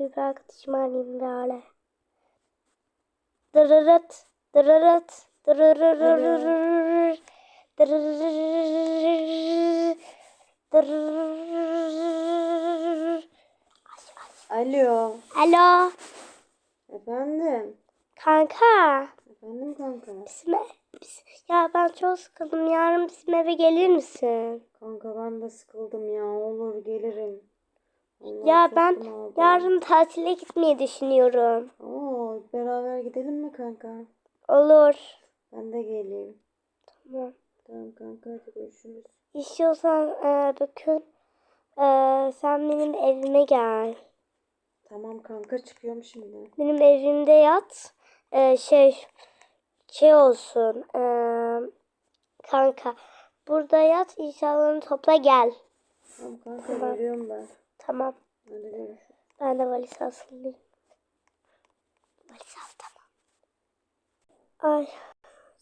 Bir arkadaşımı arayayım böyle. Dırırıt. Dırırıt. Alo. Alo. Efendim. Kanka. Efendim kanka. Bizim biz- ya ben çok sıkıldım. Yarın bizim eve gelir misin? Kanka ben de sıkıldım ya. Olur gelirim. Vallahi Ya ben yarın tatile gitmeyi düşünüyorum. Oo, beraber gidelim mi kanka? Olur. Ben de geleyim. Tamam. Tamam kanka hadi görüşürüz. İstiyorsan e, bakın e, sen benim evime gel. Tamam kanka çıkıyorum şimdi. Benim evimde yat. E, şey şey olsun. e, kanka burada yat eşyalarını topla gel. Tamam kanka Tamam. ben. Tamam. Ben de valiz hazırlayayım. Valiz al tamam. Ay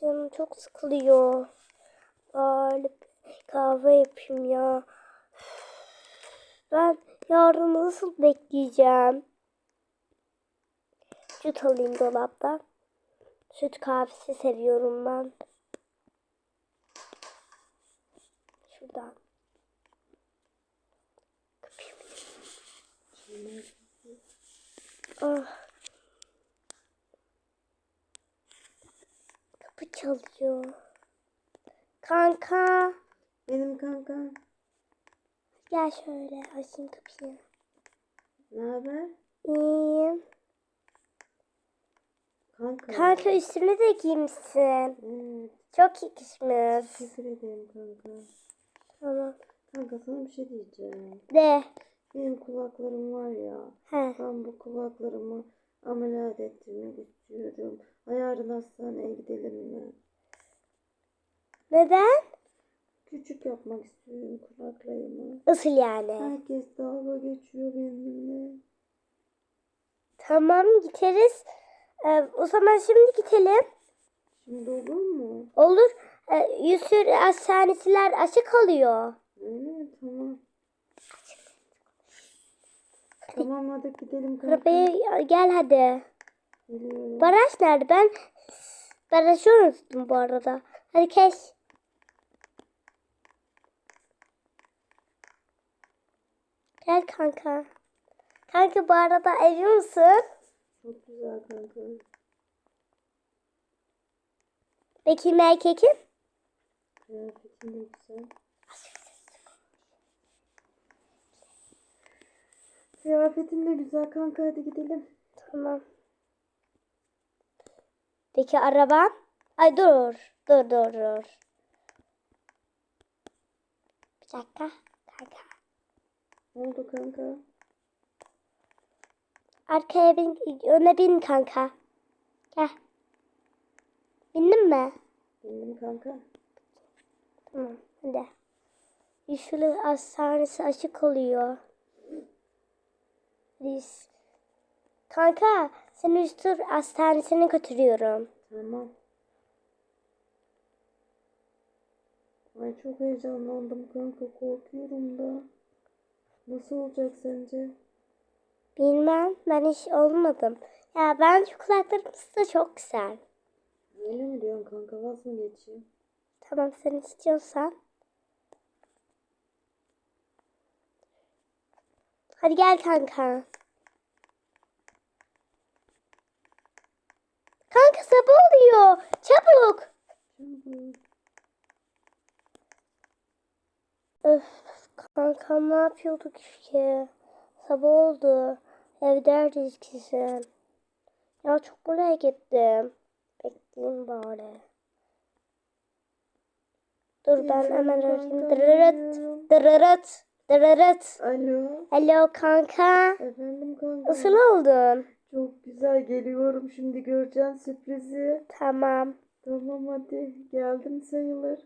canım çok sıkılıyor. Bir kahve yapayım ya. Ben yarın nasıl bekleyeceğim? Süt alayım dolaptan. Süt kahvesi seviyorum ben. Şuradan. Kapıyı Şimdi Ah. Kapı çalıyor. Kanka. benim kanka. Gel şöyle açayım kapıyı. Ne haber? İyiyim. Kanka. Kanka üstüne de giymişsin. Evet. Çok yakışmış. Teşekkür ederim kanka. Tamam. Kanka sana bir şey diyeceğim. De. Benim kulaklarım var ya. He. Ben bu kulaklarımı ameliyat ettirmek istiyorum. Yarın hastaneye gidelim mi? Neden? Küçük yapmak istiyorum kulaklarımı. Nasıl yani? Herkes dalga geçiyor benimle. Tamam gideriz. Ee, o zaman şimdi gidelim. Şimdi olur mu? Olur. Ee, Yusur hastanesiler açık. Öyle mi? Tamam. Tamam hadi gidelim kanka. Arabaya gel hadi. Geliyorum. Baraj nerede? Ben barajı unuttum bu arada. Hadi kes. Gel kanka. Kanka bu arada evli misin? Çok güzel kanka. Bekir erkekim? Kıyafetin de güzel. Kıyafetin de güzel kanka hadi gidelim. Tamam. Peki araban? Ay dur. Dur dur dur. Bir dakika. Kanka. Ne oldu kanka? Arkaya bin, öne bin kanka. Gel. Bindin mi? Benim kanka. Tamam hadi. Yeşil hastanesi açık oluyor. Biz. Kanka seni Üstür hastanesine götürüyorum. Tamam. Ay çok heyecanlandım kanka korkuyorum da. Nasıl olacak sence? Bilmem ben hiç olmadım. Ya bence kulaklarımız da çok güzel. Öyle mi diyorsun kanka vaz mı geçeyim? Tamam sen istiyorsan. Hadi gel kanka. Kanka sabah oluyor. Çabuk. Öf, kanka ne yapıyorduk ki? Sabah oldu. Evdeyiz kesin. Ya çok buraya gittim. Bekleyeyim bari. Dur ben hemen arayayım. Dırırıt, dırırıt, dırırıt. Alo. Alo kanka. Efendim kanka. Nasıl oldun? Çok güzel geliyorum şimdi göreceksin sürprizi. Tamam. Tamam hadi geldim sayılır.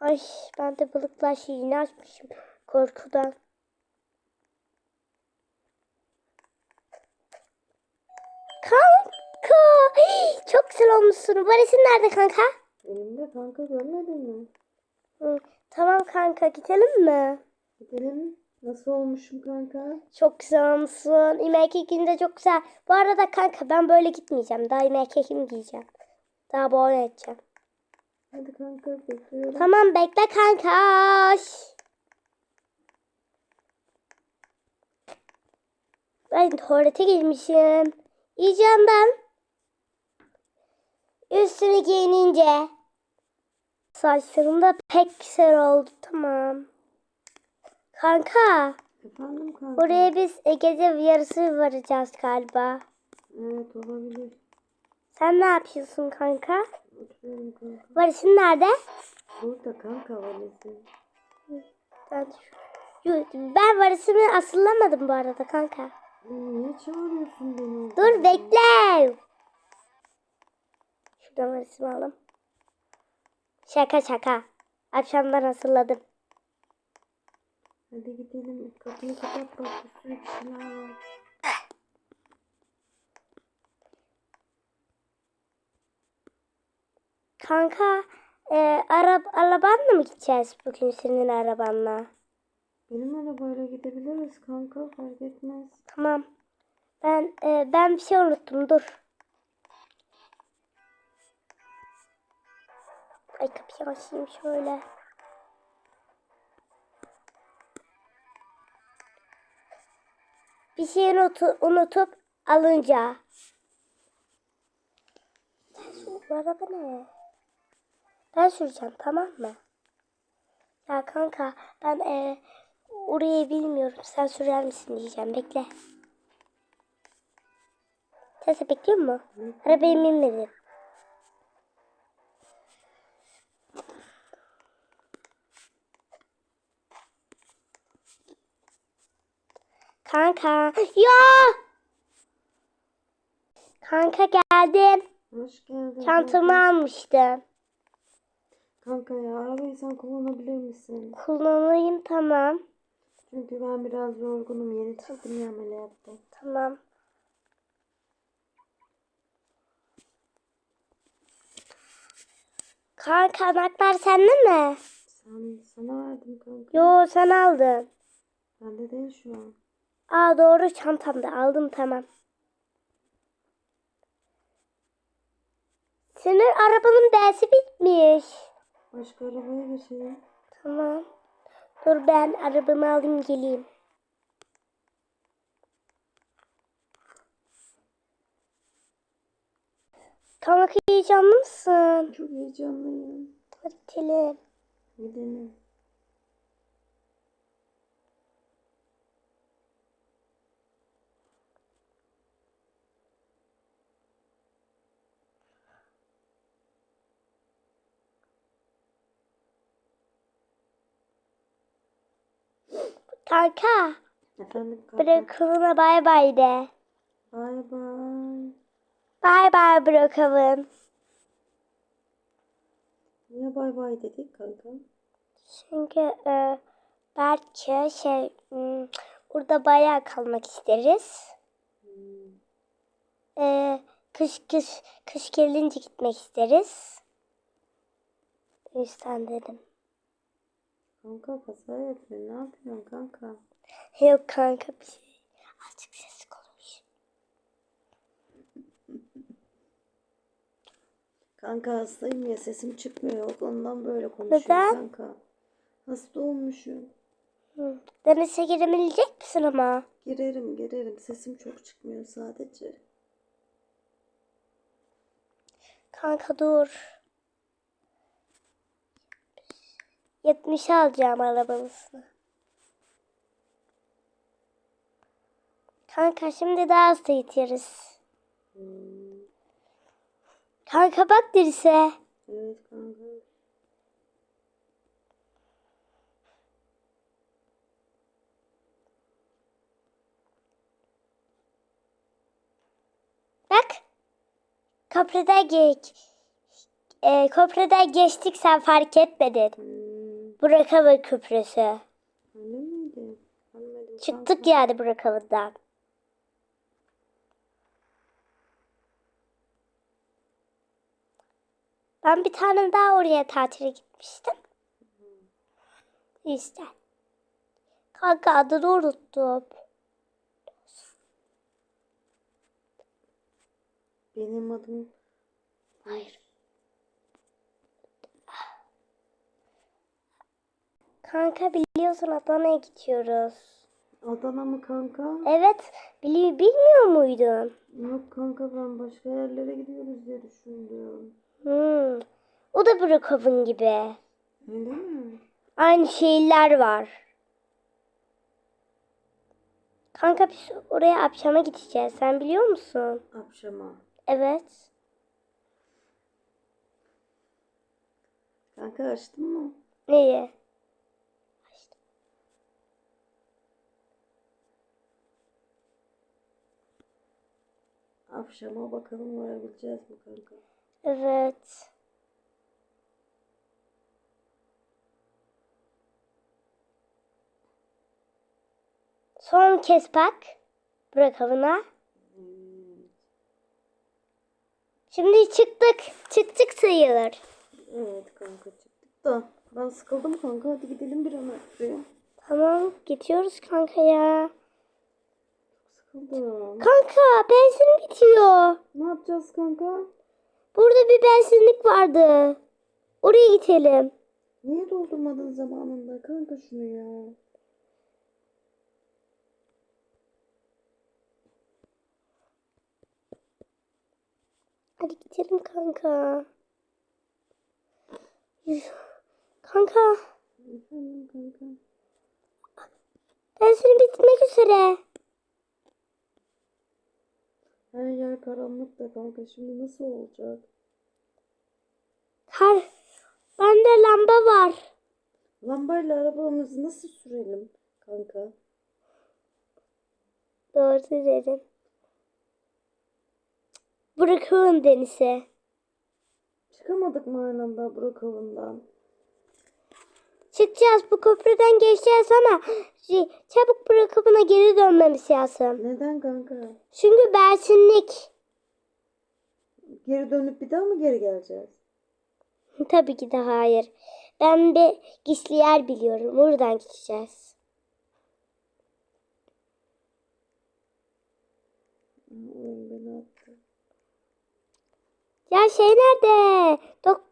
Ay ben de balıklar şeyini açmışım korkudan. Kanka. Hii, Çok güzel olmuşsun. Valizin nerede kanka? Elimde kanka görmedin mi? Hı, tamam kanka gidelim mi? Gidelim. Nasıl olmuşum kanka? Çok güzel olmuşsun. İmek ekinde çok güzel. Bu arada kanka ben böyle gitmeyeceğim. Daha imek ekim giyeceğim. Daha bol edeceğim. Hadi kanka bekliyorum. Tamam bekle kanka. Ben tuvalete girmişim. Yiyeceğim ben. Üstünü giyinince. Saçlarım da pek güzel oldu tamam. Kanka Efendim kanka? oraya biz gece yarısı varacağız galiba. Evet olabilir. Sen ne yapıyorsun kanka? Oturuyorum kanka. Varışın nerede? Burada kanka valizi. Ben, ben varısını asıllamadım bu arada kanka. Niye çağırıyorsun beni? Dur bekle. Şuradan varısını alalım. Şaka şaka. Akşamdan asılladım. Hadi gidelim. Kapıyı kapat bak. Bir var. Kanka e, arab arabanla mı gideceğiz bugün senin arabanla? Benim arabayla gidebiliriz kanka fark etmez. Tamam. Ben e, ben bir şey unuttum. Dur. Ay kapıyı açayım şöyle. Bir şey unutu- unutup alınca. Sen sür- Bu araba ne? Ben süreceğim tamam mı? Ya kanka ben e, orayı bilmiyorum. Sen sürer misin diyeceğim. Bekle. Sen bekliyor mu? Arabaya binmedim. Kanka. Ya! Kanka geldim. Hoş geldin. Çantamı almıştım. Kanka ya arabayı sen kullanabilir misin? Kullanayım tamam. Çünkü ben biraz yorgunum. Yeni çıktım ya ameliyattan. Tamam. Kanka anahtar sende mi? Sen, sana verdim kanka. Yo sen aldın. Bende değil şu an. Aa doğru çantamda aldım tamam. Senin arabanın dersi bitmiş. Başka arabaya geçelim. Tamam. Dur ben arabamı alayım geleyim. Kanka heyecanlı mısın? Çok heyecanlıyım. Hadi gidelim. Gidelim. Kanka Efendim kanka. bırakılına bay bay de. Bay bay. Bay bay bırakalım. Niye bay bay dedik kanka? Çünkü e, belki şey hmm, burada bayağı kalmak isteriz. Hmm. E, kış kış kış gelince gitmek isteriz. O yüzden dedim. Kanka kaza yapıyor. Ne yapıyorsun kanka? Yok kanka bir şey. Azıcık sessiz konuş. Kanka hastayım ya sesim çıkmıyor. Ondan böyle konuşuyorum Neden? kanka. Hasta olmuşum. Hı. Denize girebilecek misin ama? Girerim girerim. Sesim çok çıkmıyor sadece. Kanka dur. 70 alacağım arabamızı. Kanka şimdi daha hızlı gidiyoruz. Hmm. Kanka bak dirse. Evet kanka. Bak. Köprüden geç. E, köprüden geçtik sen fark etmedin. Hmm. Bırakama köprüsü. Öyle miydi? Anlamadım Çıktık yani bırakamadan. Ben bir tane daha oraya tatile gitmiştim. İşte. Kanka adını unuttum. Benim adım Hayır. Kanka biliyorsun Adana'ya gidiyoruz. Adana mı kanka? Evet, bili bilmiyor muydun? Yok kanka ben başka yerlere gidiyoruz diye düşündüm. Hmm. O da Brookhaven gibi. Öyle mi? Aynı şehirler var. Kanka biz oraya akşama gideceğiz. Sen biliyor musun? Akşama. Evet. Kanka açtın mı? Neyi? Akşama bakalım varabileceğiz mi kanka? Evet. Son kez bak. Brookhaven'a. Hmm. Şimdi çıktık. Çıktık sayılır. Evet kanka çıktık da. Ben sıkıldım kanka hadi gidelim bir an önce. Tamam gidiyoruz kanka ya. Sıkıldım. Kanka benzin bitiyor. Ne yapacağız kanka? Burada bir benzinlik vardı. Oraya gidelim. Niye doldurmadın zamanında kanka şunu ya? Hadi gidelim kanka. Kanka Efendim kanka. benzin bitmek üzere. Her yer karanlık da kanka şimdi nasıl olacak? Kar. Bende lamba var. Lambayla arabamızı nasıl sürelim kanka? Doğru dedin. Bırakın denize. Çıkamadık mı anda Brookhaven'dan? Çıkacağız bu köprüden geçeceğiz ama çabuk bırakımına geri dönmemiz lazım. Neden kanka? Çünkü bensinlik. Geri dönüp bir daha mı geri geleceğiz? Tabii ki de hayır. Ben bir gizli yer biliyorum. Oradan gideceğiz. Ya şey nerede? Dok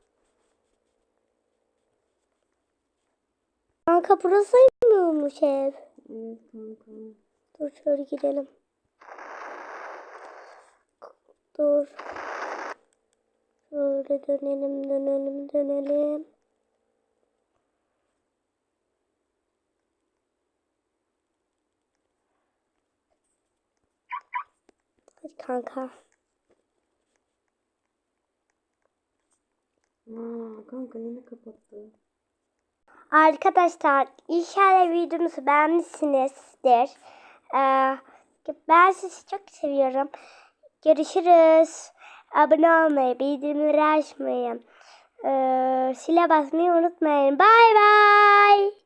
Kanka burası mıymış ev? Evet kanka. Dur şöyle gidelim. Dur. Şöyle dönelim, dönelim, dönelim. Hadi kanka. Aa, kanka yine kapattı. Arkadaşlar inşallah videomuzu beğenmişsinizdir. Ee, ben sizi çok seviyorum. Görüşürüz. Abone olmayı, bildirimleri açmayı, ee, sile basmayı unutmayın. Bay bay.